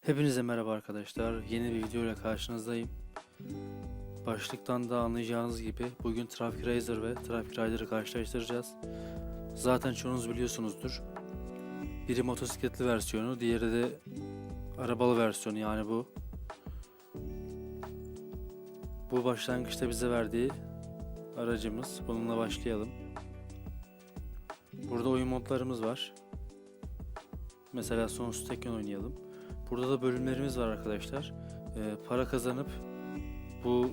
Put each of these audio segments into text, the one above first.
Hepinize merhaba arkadaşlar. Yeni bir video ile karşınızdayım. Başlıktan da anlayacağınız gibi bugün Traffic Racer ve Traffic Rider'ı karşılaştıracağız. Zaten çoğunuz biliyorsunuzdur. Biri motosikletli versiyonu, diğeri de arabalı versiyonu yani bu. Bu başlangıçta bize verdiği aracımız. Bununla başlayalım. Burada oyun modlarımız var. Mesela sonsuz tekken oynayalım. Burada da bölümlerimiz var arkadaşlar. Ee, para kazanıp bu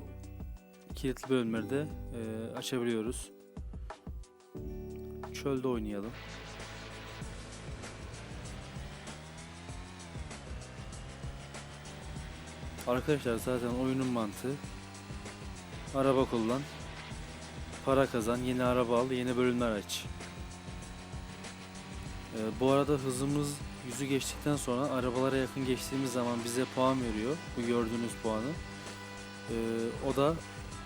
kilitli bölümleri de e, açabiliyoruz. Çölde oynayalım. Arkadaşlar zaten oyunun mantığı araba kullan, para kazan, yeni araba al, yeni bölümler aç. Ee, bu arada hızımız yüzü geçtikten sonra arabalara yakın geçtiğimiz zaman bize puan veriyor. Bu gördüğünüz puanı. Ee, o da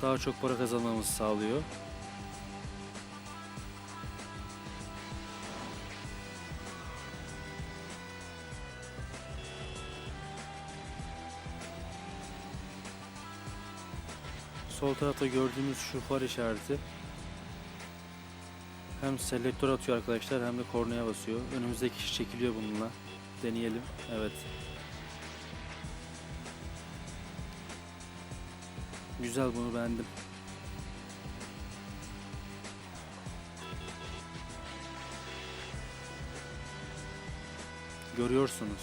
daha çok para kazanmamızı sağlıyor. Sol tarafta gördüğümüz şu far işareti hem selektör atıyor arkadaşlar hem de kornaya basıyor. Önümüzdeki kişi çekiliyor bununla. Deneyelim. Evet. Güzel bunu beğendim. Görüyorsunuz.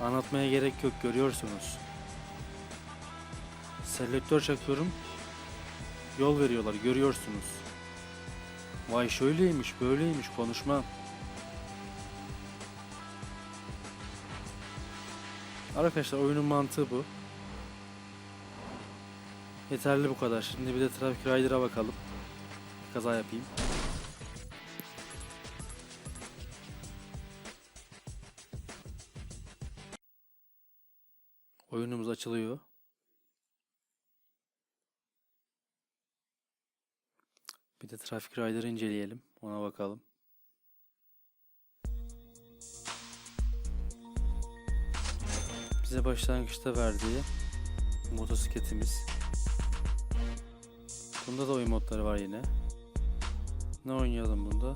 Anlatmaya gerek yok görüyorsunuz. Selektör çakıyorum. Yol veriyorlar görüyorsunuz. Vay şöyleymiş böyleymiş konuşma. Arkadaşlar oyunun mantığı bu. Yeterli bu kadar. Şimdi bir de Traffic Rider'a bakalım. Kaza yapayım. Oyunumuz açılıyor. Bir de Traffic Rider'ı inceleyelim. Ona bakalım. Bize başlangıçta verdiği motosikletimiz. Bunda da oyun modları var yine. Ne oynayalım bunda?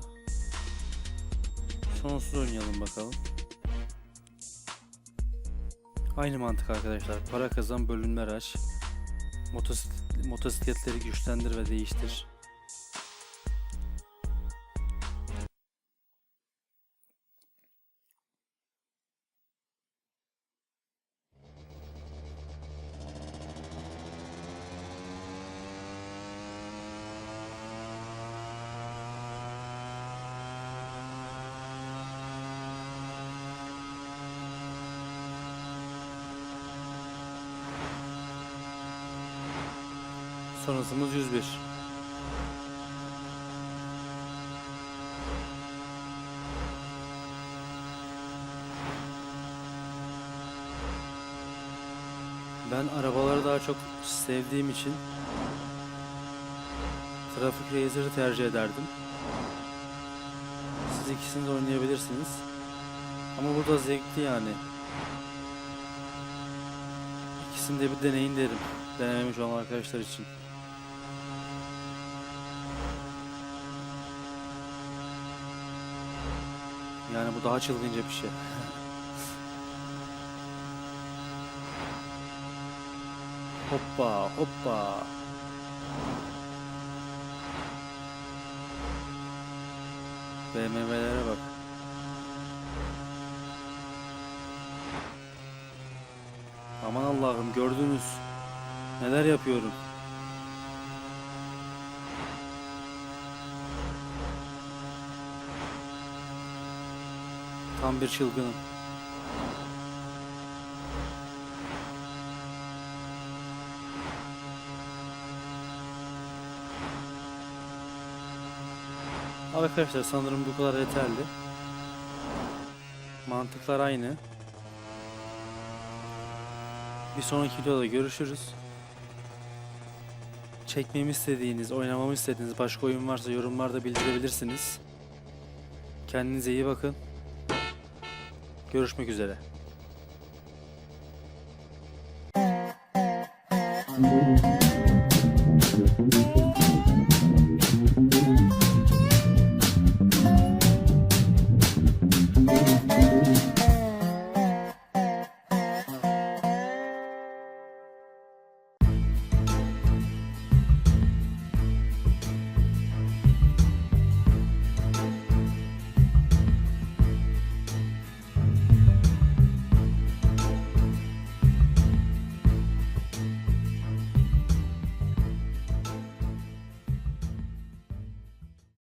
Sonsuz oynayalım bakalım. Aynı mantık arkadaşlar. Para kazan, bölümler aç. Motosiklet, motosikletleri güçlendir ve değiştir. Son hızımız 101. Ben arabaları daha çok sevdiğim için Traffic Racer'ı tercih ederdim. Siz ikisini de oynayabilirsiniz. Ama bu da zevkli yani. İkisini de bir deneyin derim. Denememiş olan arkadaşlar için. Yani bu daha çılgınca bir şey. hoppa hoppa. BMW'lere bak. Aman Allah'ım gördünüz. Neler yapıyorum. Tam bir çılgınım. Arkadaşlar sanırım bu kadar yeterli. Mantıklar aynı. Bir sonraki videoda görüşürüz. Çekmemi istediğiniz, oynamamı istediğiniz başka oyun varsa yorumlarda bildirebilirsiniz. Kendinize iyi bakın. Görüşmek üzere. Thank you.